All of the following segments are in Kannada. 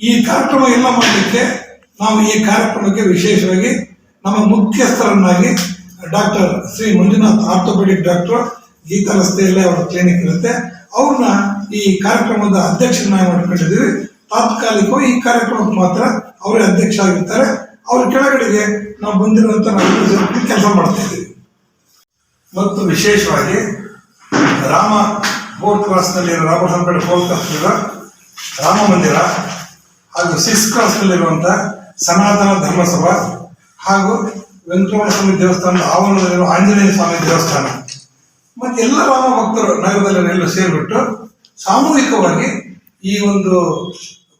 ಈ ಕಾರ್ಯಕ್ರಮ ಎಲ್ಲ ಮಾಡಲಿಕ್ಕೆ ನಾವು ಈ ಕಾರ್ಯಕ್ರಮಕ್ಕೆ ವಿಶೇಷವಾಗಿ ನಮ್ಮ ಮುಖ್ಯಸ್ಥರನ್ನಾಗಿ doctor Shri Manjunath orthopaedic doctor Geetha ರಸ್ತೆಯಲ್ಲೇ ಅವರ ಕ್ಲಿನಿಕ್ ಇರುತ್ತೆ. ಅವ್ರನ್ನ ಈ ಕಾರ್ಯಕ್ರಮದ ಅಧ್ಯಕ್ಷರನ್ನಾಗಿ ಮಾಡ್ಕೊಂಡಿದ್ದೀವಿ. ತಾತ್ಕಾಲಿಕವಾಗಿ ಈ ಕಾರ್ಯಕ್ರಮಕ್ಕೆ ಮಾತ್ರ ಅವರೇ ಅಧ್ಯಕ್ಷ ಆಗಿರ್ತಾರೆ ಅವ್ರ ಕೆಳಗಡೆಗೆ ನಾವು ಬಂದಿರುವಂಥ ನಾವು ಕೆಲಸ ಮಾಡ್ತಾ ಇದ್ದೀವಿ ಮತ್ತು ವಿಶೇಷವಾಗಿ ರಾಮ ಫೋರ್ತ್ ಕ್ಲಾಸ್ನಲ್ಲಿ ರಾಮಸಂಪೇಟೆ ಫೋರ್ತ್ ಕ್ಲಾಸ್ನಲ್ಲಿರೋ ರಾಮ ಮಂದಿರ. ಹಾಗೂ ಸಿಕ್ಸ್ ಕ್ರಾಸ್ನಲ್ಲಿರುವಂಥ ಸನಾತನ ಧರ್ಮಸಭಾ ಹಾಗೂ ವೆಂಕಟರಮಣ ಸ್ವಾಮಿ ದೇವಸ್ಥಾನದ ಆವರಣದಲ್ಲಿರುವ ಆಂಜನೇಯ ಸ್ವಾಮಿ ದೇವಸ್ಥಾನ. ಮತ್ತು ಎಲ್ಲ ರಾಮ ಭಕ್ತರು ನಗರದಲ್ಲೆಲ್ಲ ಸೇರಿಬಿಟ್ಟು ಸಾಮೂಹಿಕವಾಗಿ ಈ ಒಂದು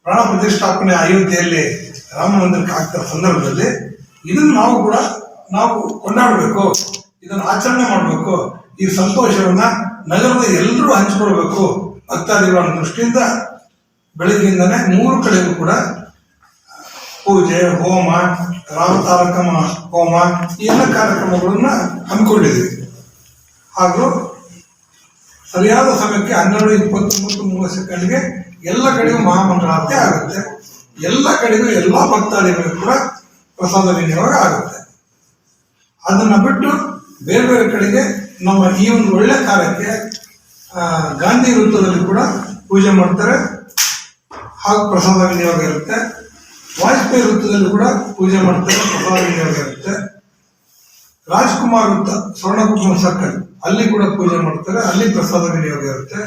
ಪ್ರಾಣ ಪ್ರತಿಷ್ಠಾಪನೆ ಅಯೋಧ್ಯೆಯಲ್ಲಿ ರಾಮ ಮಂದಿರಕ್ಕೆ ಆಗ್ತಿರೋ ಸಂದರ್ಭದಲ್ಲಿ ಇದನ್ನು ನಾವು ಕೂಡ ನಾವು ಕೊಂಡಾಡಬೇಕು, ಇದನ್ನು ಆಚರಣೆ ಮಾಡಬೇಕು, ಈ ಸಂತೋಷವನ್ನ ನಗರದ ಎಲ್ಲರೂ ಹಂಚಿಕೊಳ್ಬೇಕು, ಭಕ್ತಾದಿಗಳ ದೃಷ್ಟಿಯಿಂದ ಬೆಳಗ್ಗೆಯಿಂದನೇ ಮೂರು ಕಡೆಗೂ ಕೂಡ ಪೂಜೆ, ಹೋಮ ರಾಮತಾರಕಮ ಹೋಮ, ಈ ಎಲ್ಲ ಕಾರ್ಯಕ್ರಮಗಳನ್ನ ಹಮ್ಮಿಕೊಂಡಿದ್ದೀವಿ. ಹಾಗೂ ಸರಿಯಾದ ಸಮಯಕ್ಕೆ ಹನ್ನೆರಡು, ಇಪ್ಪತ್ತೊಂಬತ್ತು, ಮೂವತ್ತು ಸೆಕೆಂಡ್ಗೆ ಎಲ್ಲ ಕಡೆಗೂ ಮಹಾಮಂಗಳಾರತಿ ಆಗುತ್ತೆ. ಎಲ್ಲ ಕಡೆಗೂ ಎಲ್ಲ ಭಕ್ತಾದಿಗಳು ಕೂಡ ಪ್ರಸಾದ ವಿನಿಯೋಗ ಆಗುತ್ತೆ. ಅದನ್ನ ಬಿಟ್ಟು ಬೇರೆ ಬೇರೆ ಕಡೆಗೆ ನಮ್ಮ ಈ ಒಂದು ಒಳ್ಳೆ ಕಾರ್ಯಕ್ಕೆ ಗಾಂಧಿ ವೃತ್ತದಲ್ಲಿ ಕೂಡ ಪೂಜೆ ಮಾಡ್ತಾರೆ. ಹಾಗೂ ಪ್ರಸಾದ ವಿನಿಯೋಗ ಇರುತ್ತೆ. ವಾಜಪೇಯಿ ವೃತ್ತದಲ್ಲೂ ಕೂಡ ಪೂಜೆ ಮಾಡ್ತಾರೆ, ಪ್ರಸಾದ ವಿನಿಯೋಗ ಇರುತ್ತೆ. ರಾಜ್ಕುಮಾರ್ ವೃತ್ತ ಸ್ವರ್ಣಕುಮಾರ್ ಸರ್ಕಲ್, ಅಲ್ಲಿ ಕೂಡ ಪೂಜೆ ಮಾಡ್ತಾರೆ, ಅಲ್ಲಿ ಪ್ರಸಾದ ವಿನಿಯೋಗ ಇರುತ್ತೆ.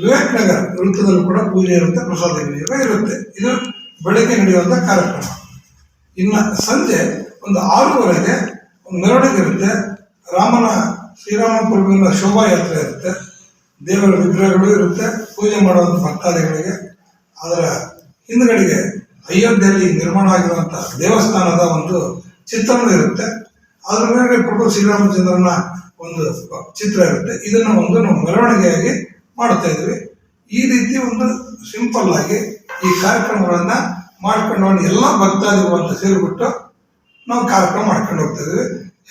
ವಿವೇಕ್ ನಗರ್ ವೃತ್ತದಲ್ಲೂ ಕೂಡ ಪೂಜೆ ಇರುತ್ತೆ, ಪ್ರಸಾದ ವಿನಿಯೋಗ ಇರುತ್ತೆ. ಇದು ಬೆಳಗ್ಗೆ ನಡೆಯುವಂಥ ಕಾರ್ಯಕ್ರಮ. ಇನ್ನ ಸಂಜೆ ಒಂದು ಆರೂವರೆಗೆ ಒಂದು ಮೆರವಣಿಗೆ ಇರುತ್ತೆ. ರಾಮನ ಶ್ರೀರಾಮ ಪ್ರಭುವಿನ ಶೋಭಾಯಾತ್ರೆ ಇರುತ್ತೆ. ದೇವರ ವಿಗ್ರಹಗಳು ಇರುತ್ತೆ. ಪೂಜೆ ಮಾಡುವಂಥ ಭಕ್ತಾದಿಗಳಿಗೆ. ಅದರ ಹಿಂದ್ಗಡೆಗೆ ಅಯೋಧ್ಯೆಯಲ್ಲಿ ನಿರ್ಮಾಣ ಆಗಿರುವಂಥ ದೇವಸ್ಥಾನದ ಒಂದು ಚಿತ್ರಣ ಇರುತ್ತೆ. ಅದರ ಮೇಲೆ ಪ್ರಭು ಶ್ರೀರಾಮಚಂದ್ರನ ಒಂದು ಚಿತ್ರ ಇರುತ್ತೆ. ಇದನ್ನ ಒಂದು ನಾವು ಮೆರವಣಿಗೆಯಾಗಿ ಮಾಡ್ತಾ ಇದ್ವಿ. ಈ ರೀತಿ ಒಂದು ಸಿಂಪಲ್ ಆಗಿ ಈ ಕಾರ್ಯಕ್ರಮಗಳನ್ನ ಮಾಡ್ಕೊಂಡು ಎಲ್ಲ ಭಕ್ತಾದಿಗಳು ಅಂತ ಸೇರಿಬಿಟ್ಟು ನಾವು ಕಾರ್ಯಕ್ರಮ ಮಾಡ್ಕೊಂಡು ಹೋಗ್ತಾ ಇದ್ವಿ.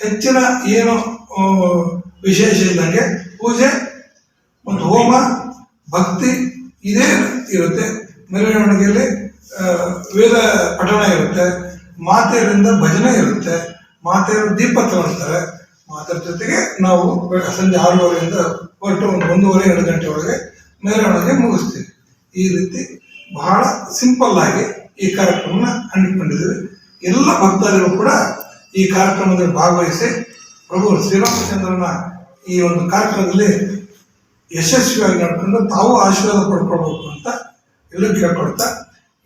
ಹೆಚ್ಚಿನ ಏನು ವಿಶೇಷ ಇದ್ದಂಗೆ ಪೂಜೆ, ಒಂದು ಹೋಮ, ಭಕ್ತಿ ಇದೇ ಇರುತ್ತೆ. ಮೆರವಣಿಗೆಯಲ್ಲಿ ವೇದ ಪಠಣ ಇರುತ್ತೆ, ಮಾತೆಯರಿಂದ ಭಜನೆ ಇರುತ್ತೆ, ಮಾತೆಯರು ದೀಪ ತಗೊಳ್ತಾರೆ ಮಾತರ ಜೊತೆಗೆ ನಾವು ಸಂಜೆ ಆರೂವರೆಯಿಂದ ಹೊರಟು ಒಂದು ಒಂದೂವರೆ, ಎರಡು ಗಂಟೆ ಒಳಗೆ ಮುಗಿಸ್ತೀವಿ. ಈ ರೀತಿ ಬಹಳ ಸಿಂಪಲ್ ಆಗಿ ಈ ಕಾರ್ಯಕ್ರಮನ ಹಮ್ಮಿಕೊಂಡಿದ್ದೀವಿ. ಎಲ್ಲ ಭಕ್ತಾದಿಗಳು ಕೂಡ ಈ ಕಾರ್ಯಕ್ರಮದಲ್ಲಿ ಭಾಗವಹಿಸಿ ಪ್ರಭು ಶ್ರೀರಾಮಚಂದ್ರನ ಈ ಒಂದು ಕಾರ್ಯಕ್ರಮದಲ್ಲಿ ಯಶಸ್ವಿಯಾಗಿ ನಡ್ಕೊಂಡು ತಾವು ಆಶೀರ್ವಾದ ಪಡ್ಕೊಳ್ಬೇಕು ಅಂತ ಎಲ್ಲ ಕೇಳ್ಕೊಡ್ತಾ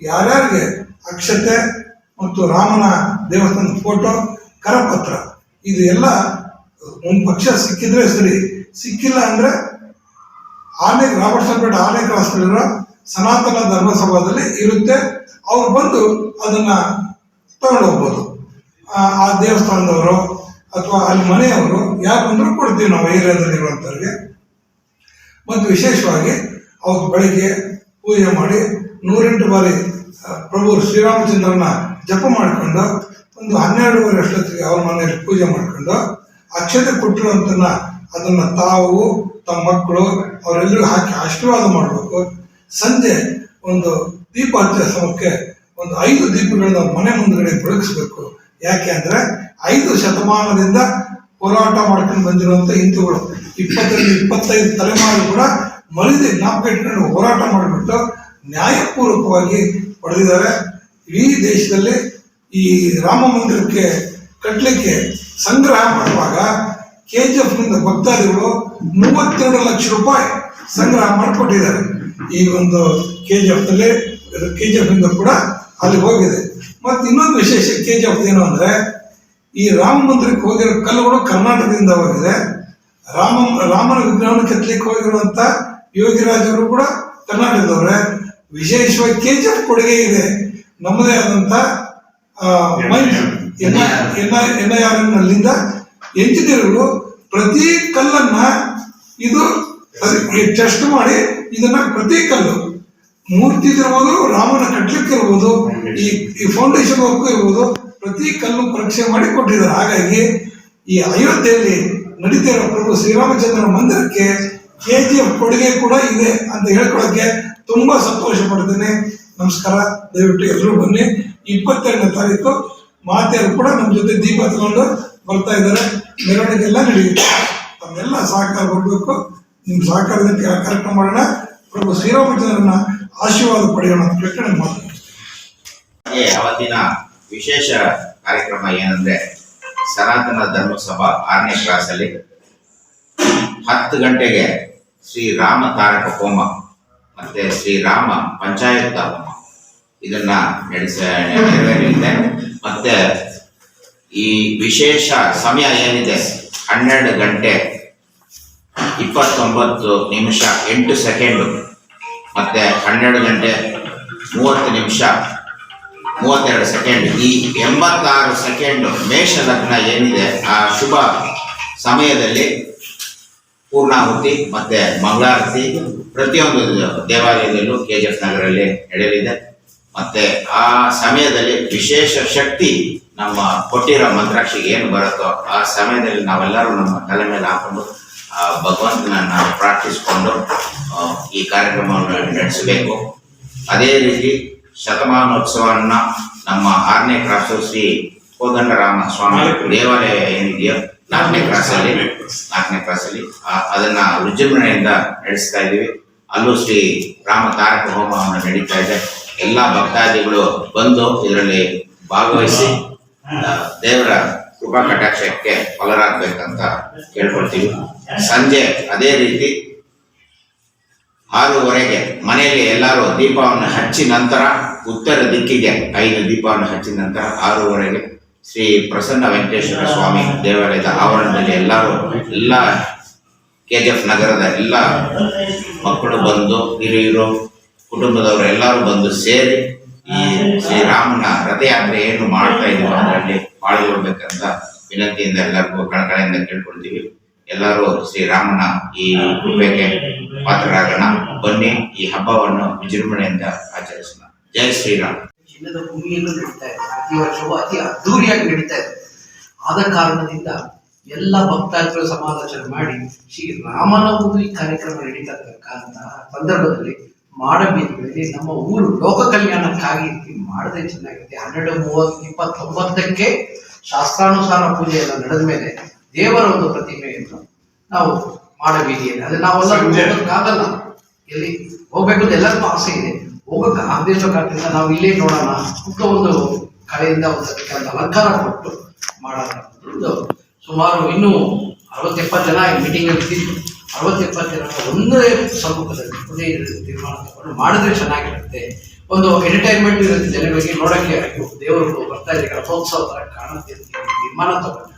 ಯಾರ್ಯಾರಿಗೆ ಅಕ್ಷತೆ ಮತ್ತು ರಾಮನ ದೇವಸ್ಥಾನದ ಫೋಟೋ ಕರಪತ್ರ, ಇದು ಎಲ್ಲ ಒಂದು ಪಕ್ಷ ಸಿಕ್ಕಿದ್ರೆ ಸರಿ. ಸಿಕ್ಕಿಲ್ಲ ಅಂದ್ರೆ ಆನೆ ರಾಬರ್ಟ್ಸನ್ಪೇಟೆ ಆನೆ ಕ್ರಾಸ್ಗಳ ಸನಾತನ ಧರ್ಮಸಭಾದಲ್ಲಿ ಇರುತ್ತೆ. ಅವ್ರು ಬಂದು ಅದನ್ನ ತಗೊಂಡು ಹೋಗ್ಬೋದು. ಆ ದೇವಸ್ಥಾನದವರು ಅಥವಾ ಅಲ್ಲಿ ಮನೆಯವರು ಯಾರು ಬಂದರೂ ಕೊಡ್ತೀವಿ ನಾವು ಏರಿಯಾದಲ್ಲಿರುವಂಥವ್ರಿಗೆ ಮತ್ತು ವಿಶೇಷವಾಗಿ ಅವ್ರ ಬೆಳಿಗ್ಗೆ ಪೂಜೆ ಮಾಡಿ ನೂರೆಂಟು ಬಾರಿ ಪ್ರಭು ಶ್ರೀರಾಮಚಂದ್ರನ ಜಪ ಮಾಡಿಕೊಂಡು, ಒಂದು ಹನ್ನೆರಡೂವರೆ ಅಷ್ಟೊತ್ತಿಗೆ ಅವ್ರ ಮನೆಯಲ್ಲಿ ಪೂಜೆ ಮಾಡಿಕೊಂಡು, ಅಕ್ಷತೆ ಕೊಟ್ಟಿರುವಂತನ್ನ ಅದನ್ನ ತಾವು, ತಮ್ಮ ಮಕ್ಕಳು ಅವರೆಲ್ಲರಿಗೂ ಹಾಕಿ ಆಶೀರ್ವಾದ ಮಾಡಬೇಕು. ಸಂಜೆ ಒಂದು ದೀಪ ಹಚ್ಚ ಸಮಕ್ಕೆ ಒಂದು ಐದು ದೀಪಗಳನ್ನ ಮನೆ ಮುಂದ್ಗಡೆ ಬೆಳಗಿಸ್ಬೇಕು. ಯಾಕೆ ಅಂದ್ರೆ ಐದು ಶತಮಾನದಿಂದ ಹೋರಾಟ ಮಾಡ್ಕೊಂಡು ಬಂದಿರುವಂತ ಹಿಂದೂಗಳು. ಇಪ್ಪತ್ತರಿಂದ ಇಪ್ಪತ್ತೈದು ತಲೆಮಾರು ಕೂಡ ಮರಿದೆ ಇಟ್ಕೊಂಡು ಹೋರಾಟ ಮಾಡಿಬಿಟ್ಟು ನ್ಯಾಯಪೂರ್ವಕವಾಗಿ ಪಡೆದಿದ್ದಾರೆ. ಇಡೀ ದೇಶದಲ್ಲಿ ಈ ರಾಮ ಮಂದಿರಕ್ಕೆ ಕಟ್ಟಲಿಕ್ಕೆ ಸಂಗ್ರಹ ಮಾಡುವಾಗ ಕೆ ಜಿ ಎಫ್ನಿಂದ ಭಕ್ತಾದಿಗಳು ಮೂವತ್ತೆರಡು ಲಕ್ಷ ರೂಪಾಯಿ ಸಂಗ್ರಹ ಮಾಡಿಕೊಟ್ಟಿದ್ದಾರೆ. ಈ ಒಂದು ಕೆ ಜಿ ಎಫ್ನಲ್ಲಿ ಕೆ ಜಿ ಎಫ್ನಿಂದ ಕೂಡ ಅಲ್ಲಿ ಹೋಗಿದೆ. ಮತ್ತೆ ಇನ್ನೊಂದು ವಿಶೇಷ ಕೆ ಜಿ ಎಫ್ ಏನು ಅಂದ್ರೆ ಈ ರಾಮ ಮಂದಿರಕ್ಕೆ ಹೋಗಿರೋ ಕಲ್ಲುಗಳು ಕರ್ನಾಟಕದಿಂದ ಹೋಗಿದೆ. ರಾಮ, ರಾಮನ ವಿಗ್ರಹವನ್ನು ಕೆತ್ತಲಿಕ್ಕೆ ಹೋಗಿರುವಂತ ಯೋಗಿರಾಜರು ಕೂಡ ಕರ್ನಾಟಕದವ್ರೆ. ವಿಶೇಷವಾಗಿ ಕೆ ಕೊಡುಗೆ ಇದೆ. ನಮ್ಮದೇ ಆದಂತ ಎನ್ ಐ ಆರ್ ನಲ್ಲಿಂದ ಎಂಜಿನಿಯರ್ಗಳು ಪ್ರತಿ ಕಲ್ಲನ್ನ ಇದು ಟೆಸ್ಟ್ ಮಾಡಿ ಇದನ್ನ ಪ್ರತಿ ಕಲ್ಲು. ಮೂರ್ತಿ ಇರ್ಬೋದು ರಾಮನ ಕಟ್ಲಿಕ್ಕೆ ಇರ್ಬೋದು, ಈ ಈ ಫೌಂಡೇಶನ್ ವರ್ಕ್ ಇರ್ಬೋದು, ಪ್ರತಿ ಕಲ್ಲು ಪರೀಕ್ಷೆ ಮಾಡಿ ಕೊಟ್ಟಿದ್ದಾರೆ. ಹಾಗಾಗಿ ಈ ಅಯೋಧ್ಯೆಯಲ್ಲಿ ನಡೀತಾ ಇರೋ ಪ್ರಭು ಶ್ರೀರಾಮಚಂದ್ರ ಮಂದಿರಕ್ಕೆ ಕೆ ಜಿ ಎಫ್ ಕೊಡುಗೆ ಕೂಡ ಇದೆ ಅಂತ ಹೇಳ್ಕೊಳಕ್ಕೆ ತುಂಬಾ ಸಂತೋಷ ಪಡ್ತೇನೆ. ನಮಸ್ಕಾರ. ದಯವಿಟ್ಟು ಎಲ್ಲರೂ ಬನ್ನಿ. ಇಪ್ಪತ್ತೆರಡನೇ ತಾರೀಕು ಮಾತೆಯರು ಕೂಡ ನಮ್ಮ ಜೊತೆ ದೀಪ ತಗೊಂಡು ಬರ್ತಾ ಇದ್ದಾರೆ. ಮೆರವಣಿಗೆ ಎಲ್ಲ ನಡೆಯುತ್ತೆ. ತಮ್ಮೆಲ್ಲ ಸಹಕಾರ ಕೊಡಬೇಕು. ನಿಮ್ಮ ಸಹಕಾರದಿಂದ ಕ- ಕಾರ್ಯಕ್ರಮ ಮಾಡೋಣ. ಪ್ರಭು ಶ್ರೀರಾಮಚಂದ್ರನ ಆಶೀರ್ವಾದ ಪಡೆಯೋಣ ಅಂತ ಹೇಳ್ಕೊಂಡು ಮಾತಾಡ್ತೀನಿ ಅವತ್ತಿನ ವಿಶೇಷ ಕಾರ್ಯಕ್ರಮ ಏನಂದ್ರೆ ಸನಾತನ ಧರ್ಮಸಭಾ ಆರನೇ ಕ್ಲಾಸ್ ಅಲ್ಲಿ ಹತ್ತು ಗಂಟೆಗೆ ಶ್ರೀ ರಾಮ ತಾರಕ ಹೋಮ ಮತ್ತೆ ಶ್ರೀರಾಮ ಪಂಚಾಯತ್ ಹೋಮ. ಇದನ್ನ ನಡೆಸ, ನೆರವೇರಲಿದೆ. ಮತ್ತೆ ಈ ವಿಶೇಷ ಸಮಯ ಏನಿದೆ? ಹನ್ನೆರಡು ಗಂಟೆ ಇಪ್ಪತ್ತೊಂಬತ್ತು ನಿಮಿಷ ಎಂಟು ಸೆಕೆಂಡು. ಮತ್ತೆ ಹನ್ನೆರಡು ಗಂಟೆ ಮೂವತ್ತು ನಿಮಿಷ ಮೂವತ್ತೆರಡು ಸೆಕೆಂಡ್. ಈ ಎಂಬತ್ತಾರು ಸೆಕೆಂಡ್ ಮೇಷ ಲಗ್ನ ಏನಿದೆ, ಆ ಶುಭ ಸಮಯದಲ್ಲಿ ಪೂರ್ಣಾಹುತಿ ಮತ್ತೆ ಮಂಗಳಾರತಿ ಪ್ರತಿಯೊಂದು ದೇವಾಲಯದಲ್ಲೂ ಕೆ ಜಿ ಎಫ್ ನಗರಲ್ಲಿ ನಡೆಯಲಿದೆ. ಮತ್ತೆ ಆ ಸಮಯದಲ್ಲಿ ವಿಶೇಷ ಶಕ್ತಿ ನಮ್ಮ ಕೊಟ್ಟಿರೋ ಮಂತ್ರಾಕ್ಷಿಗೆ ಏನು ಬರುತ್ತೋ ಆ ಸಮಯದಲ್ಲಿ ನಾವೆಲ್ಲರೂ ನಮ್ಮ ತಲೆ ಮೇಲೆ ಹಾಕೊಂಡು, ಆ ಭಗವಂತನನ್ನ ಪ್ರಾರ್ಥಿಸಿಕೊಂಡು ಈ ಕಾರ್ಯಕ್ರಮವನ್ನು ನಡೆಸಬೇಕು. ಅದೇ ರೀತಿ ಶತಮಾನೋತ್ಸವವನ್ನ ನಮ್ಮ ಆರನೇ ಕ್ರಾಸು ಶ್ರೀ ಕೋದಂಡರಾಮ ಸ್ವಾಮಿ ದೇವಾಲಯ ಏನಿದೆಯೋ ನಾಲ್ಕನೇ ಕ್ರಾಸಲ್ಲಿ ನಾಲ್ಕನೇ ಕ್ರಾಸಲ್ಲಿ ಅದನ್ನ ವಿಜೃಂಭಣೆಯಿಂದ ನಡೆಸ್ತಾ ಇದ್ದೀವಿ. ಅಲ್ಲೂ ಶ್ರೀ ರಾಮ ತಾರಕ ಹೋಮವನ್ನು ನಡೀತಾ ಇದೆ. ಎಲ್ಲ ಭಕ್ತಾದಿಗಳು ಬಂದು ಇದರಲ್ಲಿ ಭಾಗವಹಿಸಿ ದೇವರ ಕೃಪಾ ಕಟಾಕ್ಷಕ್ಕೆ ಫಲರಾಗಬೇಕಂತ ಕೇಳ್ಕೊಳ್ತೀವಿ. ಸಂಜೆ ಅದೇ ರೀತಿ ಆರೂವರೆಗೆ ಮನೆಯಲ್ಲಿ ಎಲ್ಲರೂ ದೀಪವನ್ನು ಹಚ್ಚಿ ನಂತರ ಉತ್ತರ ದಿಕ್ಕಿಗೆ ಐದು ದೀಪವನ್ನು ಹಚ್ಚಿದ ನಂತರ ಆರೂವರೆಗೆ ಶ್ರೀ ಪ್ರಸನ್ನ ವೆಂಕಟೇಶ್ವರ ಸ್ವಾಮಿ ದೇವಾಲಯದ ಆವರಣದಲ್ಲಿ ಎಲ್ಲರೂ ಎಲ್ಲ ಕೆ ಜಿ ಎಫ್ ನಗರದ ಎಲ್ಲ ಮಕ್ಕಳು ಬಂದು ಹಿರಿಯರು, ಕುಟುಂಬದವರು ಎಲ್ಲರೂ ಬಂದು ಸೇರಿ ಈ ಶ್ರೀರಾಮನ ರಥಯಾತ್ರೆ ಏನು ಮಾಡ್ತಾ ಇದೀವೋ ಅದರಲ್ಲಿ ಪಾಲ್ಗೊಳ್ಬೇಕಂತ ವಿನಂತಿಯಿಂದ ಎಲ್ಲರಿಗೂ ಕಣಕಳೆಯಿಂದ ಕೇಳ್ಕೊಳ್ತೀವಿ. ಎಲ್ಲರೂ ಶ್ರೀರಾಮನ ಈ ಕೃಪೆಗೆ ಪಾತ್ರರಾಗೋಣ. ಬನ್ನಿ ಈ ಹಬ್ಬವನ್ನು ವಿಜೃಂಭಣೆಯಿಂದ ಆಚರಿಸೋಣ. ಜೈ ಶ್ರೀರಾಮ್. ಚಿನ್ನದ ಭೂಮಿಯನ್ನು ನಡೀತಾ ಇದೆ. ಪ್ರತಿ ವರ್ಷವೂ ಅತಿ ಅದ್ದೂರಿಯಾಗಿ ನಡೀತಾ ಇದೆ. ಆದ ಕಾರಣದಿಂದ ಎಲ್ಲ ಭಕ್ತಾದಿಗಳು ಸಮಾಲೋಚನೆ ಮಾಡಿ ಶ್ರೀ ರಾಮನ ಒಂದು ಈ ಕಾರ್ಯಕ್ರಮ ನಡೀತಾ ಇರತಕ್ಕಂತಹ ಸಂದರ್ಭದಲ್ಲಿ ಮಾಡಬೇಕು ನಮ್ಮ ಊರು ಲೋಕ ಕಲ್ಯಾಣಕ್ಕಾಗಿ ಮಾಡದೆ ಚೆನ್ನಾಗಿದೆ. ಹನ್ನೆರಡು ಮೂವತ್ತು ಇಪ್ಪತ್ತೊಂಬತ್ತಕ್ಕೆ ಶಾಸ್ತ್ರಾನುಸಾರ ಪೂಜೆ ಎಲ್ಲ ನಡೆದ ಮೇಲೆ ದೇವರ ಒಂದು ಪ್ರತಿಮೆಯನ್ನು ನಾವು ಮಾಡಬೀದಿಯಲ್ಲಿ ಅಂದ್ರೆ ನಾವೆಲ್ಲ ಹೋಗೋಕ್ಕಾಗಲ್ಲ. ಎಲ್ಲಿ ಹೋಗ್ಬೇಕು ಅಂತ ಎಲ್ಲರಿಗೂ ಆಸೆ ಇದೆ. ಹೋಗಕ್ಕೆ ಆಗದೇ ಇರೋ ಕಾರಣದಿಂದ ನಾವು ಇಲ್ಲೇ ನೋಡೋಣ ಅಂತ ಒಂದು ಕಡೆಯಿಂದ ಒಂದು ಅಲಂಕಾರ ಕೊಟ್ಟು ಮಾಡೋಣ ಸುಮಾರು ಇನ್ನೂ ಅರವತ್ತೆಪ್ಪತ್ತು ಜನ ಮೀಟಿಂಗ್ ಅಲ್ಲಿ ಇದ್ದಿದ್ದು ಅರವತ್ತೆಪ್ಪತ್ತು ಜನ ಒಂದೇ ಸಮ್ಮುಖದಲ್ಲಿ ಒಂದೇ ತೀರ್ಮಾನ ತಗೊಂಡು ಮಾಡಿದ್ರೆ ಚೆನ್ನಾಗಿರುತ್ತೆ. ಒಂದು ಎಂಟರ್ಟೈನ್ಮೆಂಟ್ ಇರುತ್ತೆ ಜನಗಳಿಗೆ ನೋಡಕ್ಕೆ ದೇವರು ಬರ್ತಾ ಇದ್ದಾರೆ. ರಥೋತ್ಸವ ತರ ಕಾಣುತ್ತೆ ತೀರ್ಮಾನ ತಗೊಂಡು.